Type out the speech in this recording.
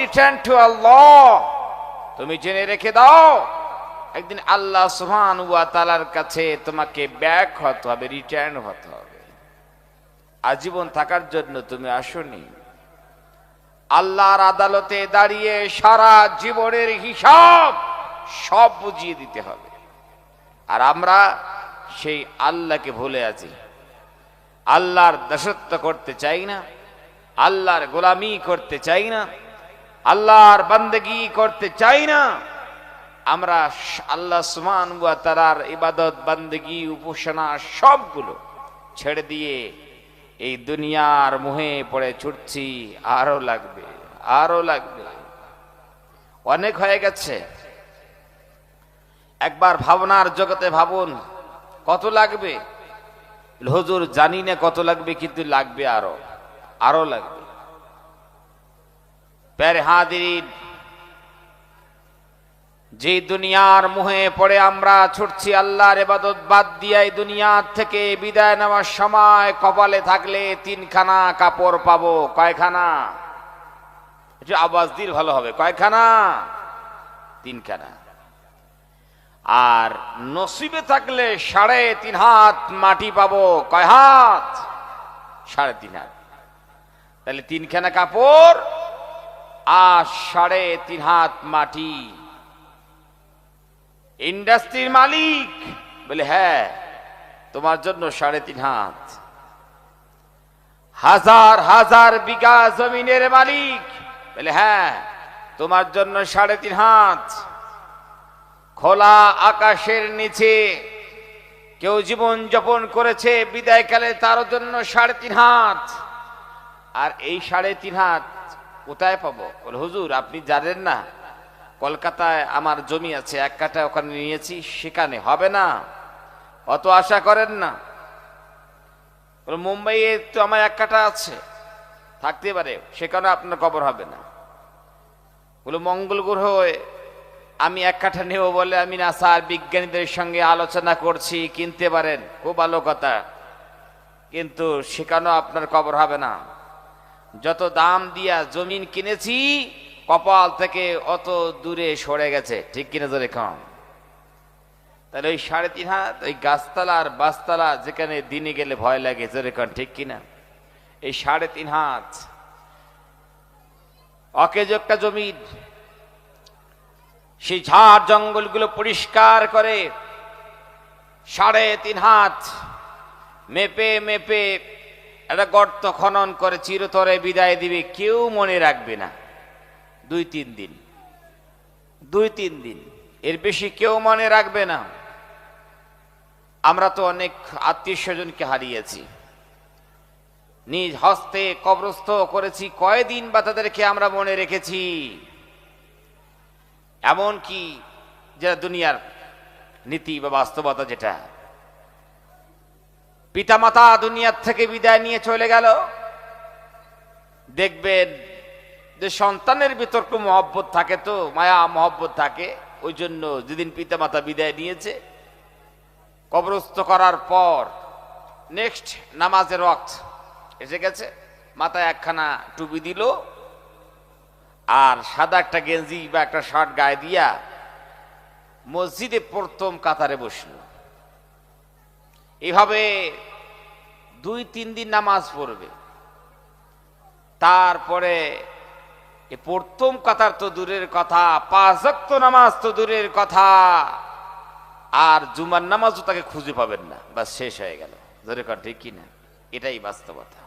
Return to আল্লাহ তুমি জেনে রেখে দাও, একদিন আল্লাহ সুহান ওয়া তালার কাছে তোমাকে ব্যাক হতে হবে রিটার্ন হতে হবে। আজীবন থাকার জন্য তুমি আসনি। আল্লাহর আদালতে দাঁড়িয়ে সারা জীবনের হিসাব সব বুঝিয়ে দিতে হবে। আর আমরা সেই আল্লাহকে ভুলে আছি। আল্লাহর দাসত্ব করতে চাই না, আল্লাহর গোলামি করতে চাই না। আল্লাহর বান্দেগি করতে চাই না। আমরা আল্লাহ সুমান তারার ইবাদত, বান্দেগি, উপাসনা সবগুলো ছেড়ে দিয়ে এই দুনিয়ার মোহে পড়ে ছুটছি। আরও লাগবে আরও লাগবে। অনেক হয়ে গেছে। একবার ভাবনার জগতে ভাবুন, কত লাগবে? হুজুর জানি না কত লাগবে, কিন্তু লাগবে আরও আরও লাগবে। প্যারে হাদিরিন যে দুনিয়ার মুহে পড়ে আমরা ছুটছি আল্লাহর এবাদত বাদ দিয়ে দুনিয়ার থেকে বিদায় নেওয়ার সময় কপালে থাকলে তিনখানা কাপড় পাবো। কয়খানা? একটু দিল ভালো হবে। কয়খানা? তিনখানা। আর নসিবে থাকলে সাড়ে তিন হাত মাটি পাবো। কয় হাত? সাড়ে তিন হাত। তাহলে তিনখানা কাপড় আর সাড়ে তিন হাত মাটি। ইন্ডাস্ট্রির মালিক বলে হ্যাঁ তোমার জন্য সাড়ে তিন হাত। হাজার হাজার বিঘা জমিনের মালিক বলে হ্যাঁ তোমার জন্য সাড়ে তিন হাত। খোলা আকাশের নিচে কেউ জীবন যাপন করেছে, বিদায়কালে তার জন্য সাড়ে তিন হাত। আর এই সাড়ে তিন হাত কোথায় পাবো? হুজুর, আপনি জানেন না। কলকাতায় আমার জমি আছে, এক কাটা ওখানে নিয়েছি, সেখানে হবে না। অত আশা করেন না? মুম্বাইয়ে তো আমার এক কাটা আছে। থাকতে পারে সেখানে আপনার কবর হবে না। বলে, মঙ্গল গ্রহে, আমি এক কাঠা নেব বলে আমি নাসার বিজ্ঞানীদের সঙ্গে আলোচনা করছি, কিনতে পারেন। খুব ভালো কথা। কিন্তু সেখানেও আপনার কবর হবে না। যত দাম দিয়া জমিন কিনেছি, কপাল থেকে অত দূরে সরে গেছে। ঠিক কিনা ধরে কম? তাহলে ওই সাড়ে তিন হাত, ওই গাছতলা আর বাসতলা যেখানে দিনে গেলে ভয় লাগে, জোরে কন ঠিক কিনা? এই সাড়ে তিন হাত। অকেজ একটা জমি সেই ঝাড় জঙ্গলগুলো পরিষ্কার করে, সাড়ে তিন হাত, মেপে মেপে একটা গর্ত খনন করে চিরতরে বিদায় দিবে, কেউ মনে রাখবে না। দুই তিন দিন। দুই তিন দিন। এর বেশি কেউ মনে রাখবে না। আমরা তো অনেক আত্মীয় স্বজনকে হারিয়েছি। নিজ হস্তে কবরস্থ করেছি, কয়দিন বা তাদেরকে আমরা মনে রেখেছি। এমন কি যেটা দুনিয়ার নীতি বা বাস্তবতা যেটা পিতামাতা দুনিয়ার থেকে বিদায় নিয়ে চলে গেল। দেখবেন যে সন্তানের ভিতর একটু মহব্বত থাকে তো, মায়া, মহব্বত থাকে। ওই জন্য যেদিন পিতামাতা বিদায় নিয়েছে, কবরস্থ করার পর নেক্সট নামাজের রক্ত এসে গেছে, মাথায় একখানা টুপি দিল আর সাদা একটা গেঞ্জি বা একটা শার্ট গায়ে দিয়া মসজিদে প্রথম কাতারে বসল। এভাবে দুই, তিন দিন নামাজ পড়বে। তারপরে এ প্রথম কথার তো দূরের কথা, পাঁচ তো নামাজ তো দূরের কথা, আর জুমার নামাজও তাকে খুঁজে পাবেন না। বা শেষ হয়ে গেল। ধরে কথা ঠিক কিনা? এটাই বাস্তবতা।